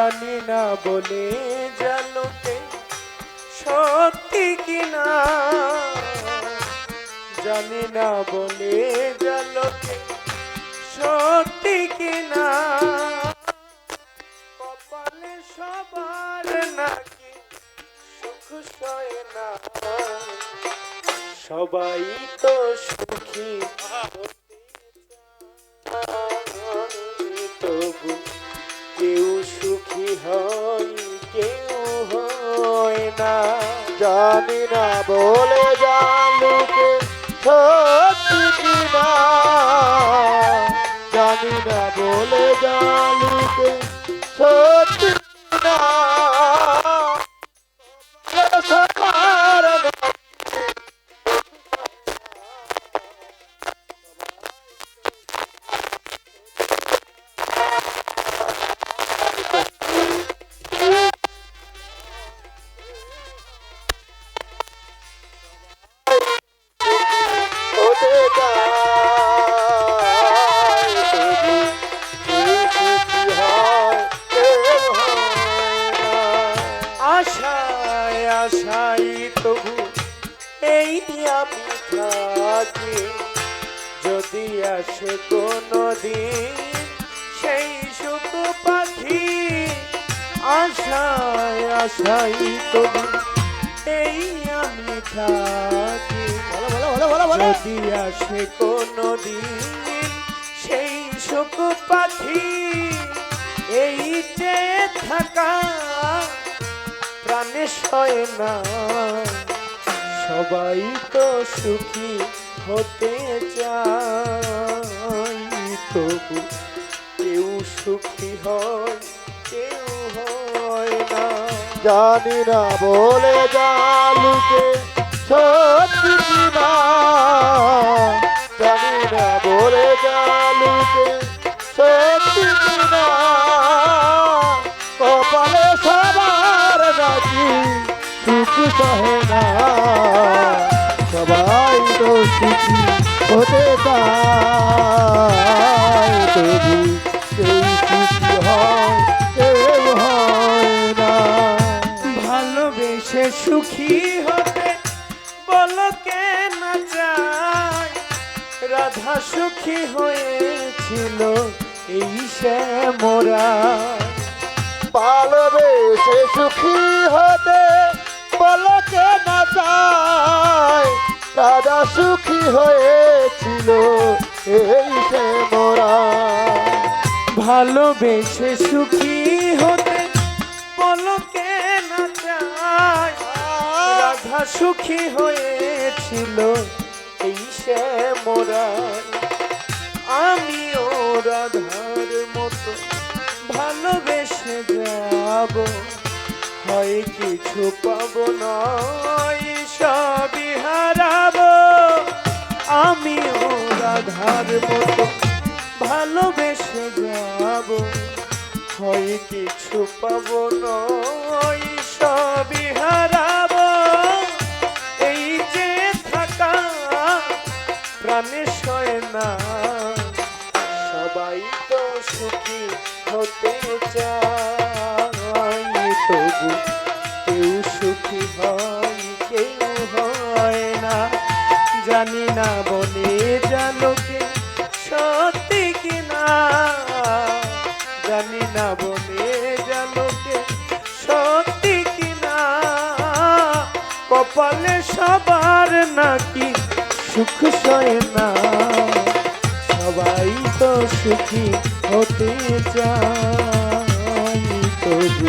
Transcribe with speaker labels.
Speaker 1: জানি না বলে জালোকে সত্যি কিনা। জানি না বলে জালোকে সত্যি কিনা। কপালে সবার নাকি সুখ সয় না। সবাই তো সুখী।
Speaker 2: জানি না বলে জানুকে সত্যি কিনা জানি না বলে জানুকে সত্যি কিনা
Speaker 1: আশাই তবু এই আমি থাকি। যদি আসে কোনো দিন সেই সুখ পাখি আশায় আশাই তবু এই আমি থাকি। যদি আসে কোনো দিন সেই সুখ পাখি এই যে থাকা না সবাই তো সুখী হতে চায়, তবু কেউ সুখী হয়, কেউ হয় না।
Speaker 2: জানি না বলে জালুকে সত্যি কিনা জানি না বলে জালুকে সবাই তো সুখী হতে চায় তবু কেউ সুখী হয় কেউ হয় না
Speaker 1: ভালোবেসে সুখী হতে বলো কেন চাই রাধা সুখী হয়েছিল এই সে মোরা।
Speaker 2: ভালোবেসে সুখী হতে দাদা সুখী হয়েছিল, এই সে মোরা।
Speaker 1: ভালোবেসে সুখী হতে বলো কেন চাই রাধা সুখী হয়েছিল, এই সে মোরা। আমিও রাধার মতো ভালোবেসে যাব। হয় কিছু পাবো না সবই হারাবো। আমিও রাধার মতো ভালোবেসে যাব। হয় কিছু পাবো নয়, সবই হারাবো। এই যে থাকা প্রাণে সয় না সবাই তো সুখী হতে চায়। তবু কেউ সুখী হয়, কেউ হয় না। জানি না বলে জালোকে সত্যি কিনা। জানি না বলে জালোকে সত্যি কিনা। কপালে সবার নাকি সুখ সয় না। সবাই তো সুখী হতে চায়, তবু